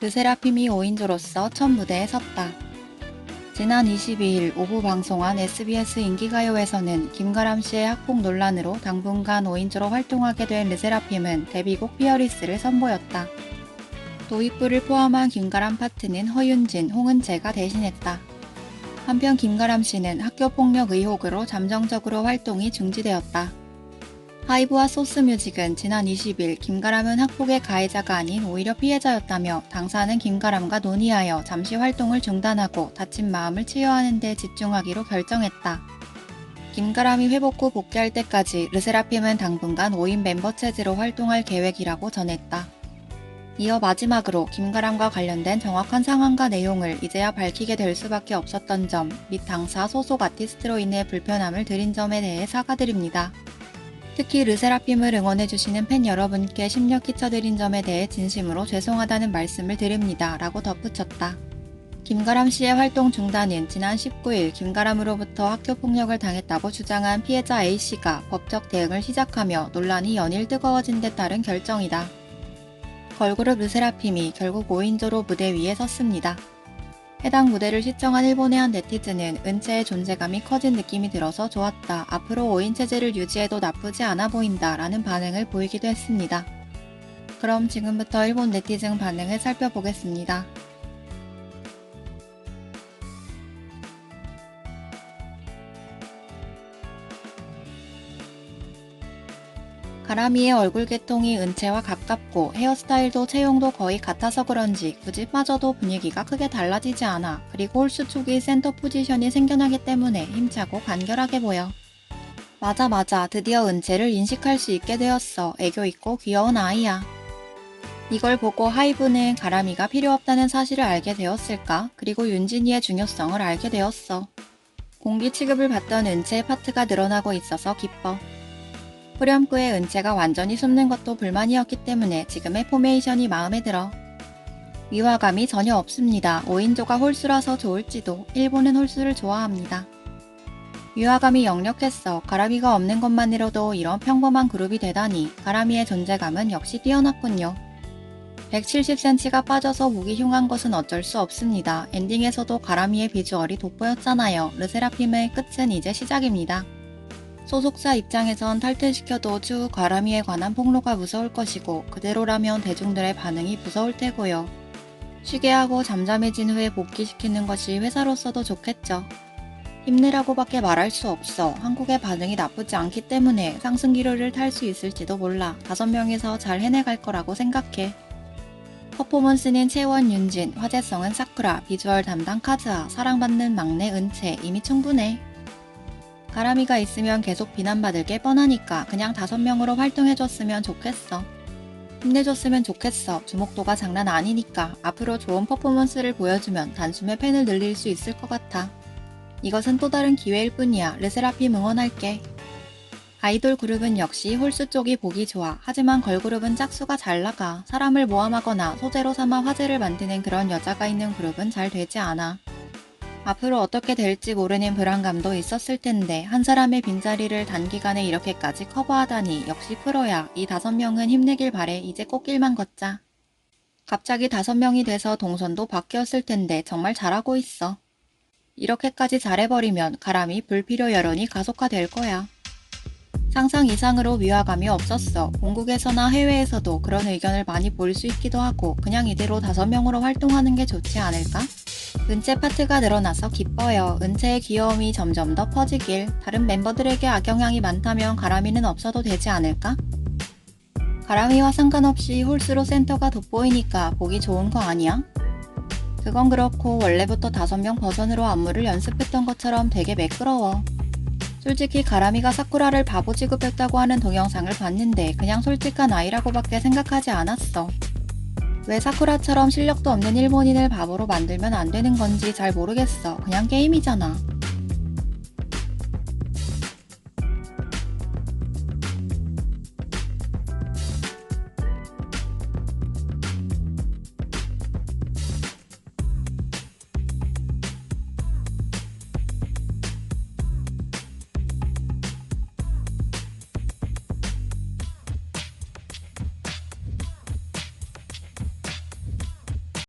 르세라핌이 5인조로서 첫 무대에 섰다. 지난 22일 오후 방송한 SBS 인기가요에서는 김가람 씨의 학폭 논란으로 당분간 5인조로 활동하게 된 르세라핌은 데뷔곡 피어리스를 선보였다. 도입부를 포함한 김가람 파트는 허윤진, 홍은재가 대신했다. 한편 김가람 씨는 학교 폭력 의혹으로 잠정적으로 활동이 중지되었다. 하이브와 소스뮤직은 지난 20일 김가람은 학폭의 가해자가 아닌 오히려 피해자였다며 당사는 김가람과 논의하여 잠시 활동을 중단하고 다친 마음을 치유하는 데 집중하기로 결정했다. 김가람이 회복 후 복귀할 때까지 르세라핌은 당분간 5인 멤버 체제로 활동할 계획이라고 전했다. 이어 마지막으로 김가람과 관련된 정확한 상황과 내용을 이제야 밝히게 될 수밖에 없었던 점 및 당사 소속 아티스트로 인해 불편함을 드린 점에 대해 사과드립니다. 특히 르세라핌을 응원해주시는 팬 여러분께 심려 끼쳐드린 점에 대해 진심으로 죄송하다는 말씀을 드립니다. 라고 덧붙였다. 김가람 씨의 활동 중단은 지난 19일 김가람으로부터 학교 폭력을 당했다고 주장한 피해자 A씨가 법적 대응을 시작하며 논란이 연일 뜨거워진 데 따른 결정이다. 걸그룹 르세라핌이 결국 5인조로 무대 위에 섰습니다. 해당 무대를 시청한 일본의 한 네티즌은 은채의 존재감이 커진 느낌이 들어서 좋았다. 앞으로 5인 체제를 유지해도 나쁘지 않아 보인다. 라는 반응을 보이기도 했습니다. 그럼 지금부터 일본 네티즌 반응을 살펴보겠습니다. 가람이의 얼굴 개통이 은채와 가깝고 헤어스타일도 체형도 거의 같아서 그런지 굳이 빠져도 분위기가 크게 달라지지 않아. 그리고 홀수 쪽이 센터 포지션이 생겨나기 때문에 힘차고 간결하게 보여. 맞아 맞아 드디어 은채를 인식할 수 있게 되었어. 애교 있고 귀여운 아이야. 이걸 보고 하이브는 가람이가 필요 없다는 사실을 알게 되었을까? 그리고 윤진이의 중요성을 알게 되었어. 공기 취급을 받던 은채의 파트가 늘어나고 있어서 기뻐. 후렴구의 은채가 완전히 숨는 것도 불만이었기 때문에 지금의 포메이션이 마음에 들어. 위화감이 전혀 없습니다. 5인조가 홀수라서 좋을지도 일본은 홀수를 좋아합니다. 위화감이 역력했어. 가람이가 없는 것만으로도 이런 평범한 그룹이 되다니 가람이의 존재감은 역시 뛰어났군요. 170cm가 빠져서 목이 흉한 것은 어쩔 수 없습니다. 엔딩에서도 가람이의 비주얼이 돋보였잖아요. 르세라핌의 끝은 이제 시작입니다. 소속사 입장에선 탈퇴시켜도 추후 가람이에 관한 폭로가 무서울 것이고 그대로라면 대중들의 반응이 무서울 테고요. 쉬게 하고 잠잠해진 후에 복귀시키는 것이 회사로서도 좋겠죠. 힘내라고밖에 말할 수 없어. 한국의 반응이 나쁘지 않기 때문에 상승 기류를 탈 수 있을지도 몰라. 다섯 명에서 잘 해내갈 거라고 생각해. 퍼포먼스는 채원 윤진, 화제성은 사쿠라, 비주얼 담당 카즈아, 사랑받는 막내 은채 이미 충분해. 가람이가 있으면 계속 비난받을 게 뻔하니까 그냥 다섯 명으로 활동해줬으면 좋겠어. 힘내줬으면 좋겠어. 주목도가 장난 아니니까 앞으로 좋은 퍼포먼스를 보여주면 단숨에 팬을 늘릴 수 있을 것 같아. 이것은 또 다른 기회일 뿐이야. 르세라핌 응원할게. 아이돌 그룹은 역시 홀수 쪽이 보기 좋아. 하지만 걸그룹은 짝수가 잘 나가. 사람을 모함하거나 소재로 삼아 화제를 만드는 그런 여자가 있는 그룹은 잘 되지 않아. 앞으로 어떻게 될지 모르는 불안감도 있었을 텐데 한 사람의 빈자리를 단기간에 이렇게까지 커버하다니 역시 프로야. 이 다섯 명은 힘내길 바래. 이제 꽃길만 걷자. 갑자기 다섯 명이 돼서 동선도 바뀌었을 텐데 정말 잘하고 있어. 이렇게까지 잘해버리면 가람이 불필요 여론이 가속화될 거야. 상상 이상으로 위화감이 없었어. 본국에서나 해외에서도 그런 의견을 많이 볼 수 있기도 하고 그냥 이대로 다섯 명으로 활동하는 게 좋지 않을까? 은채 파트가 늘어나서 기뻐요. 은채의 귀여움이 점점 더 퍼지길. 다른 멤버들에게 악영향이 많다면 가람이는 없어도 되지 않을까? 가람이와 상관없이 홀수로 센터가 돋보이니까 보기 좋은 거 아니야? 그건 그렇고 원래부터 다섯 명 버전으로 안무를 연습했던 것처럼 되게 매끄러워. 솔직히 가람이가 사쿠라를 바보 취급했다고 하는 동영상을 봤는데 그냥 솔직한 아이라고밖에 생각하지 않았어. 왜 사쿠라처럼 실력도 없는 일본인을 바보로 만들면 안 되는 건지 잘 모르겠어. 그냥 게임이잖아.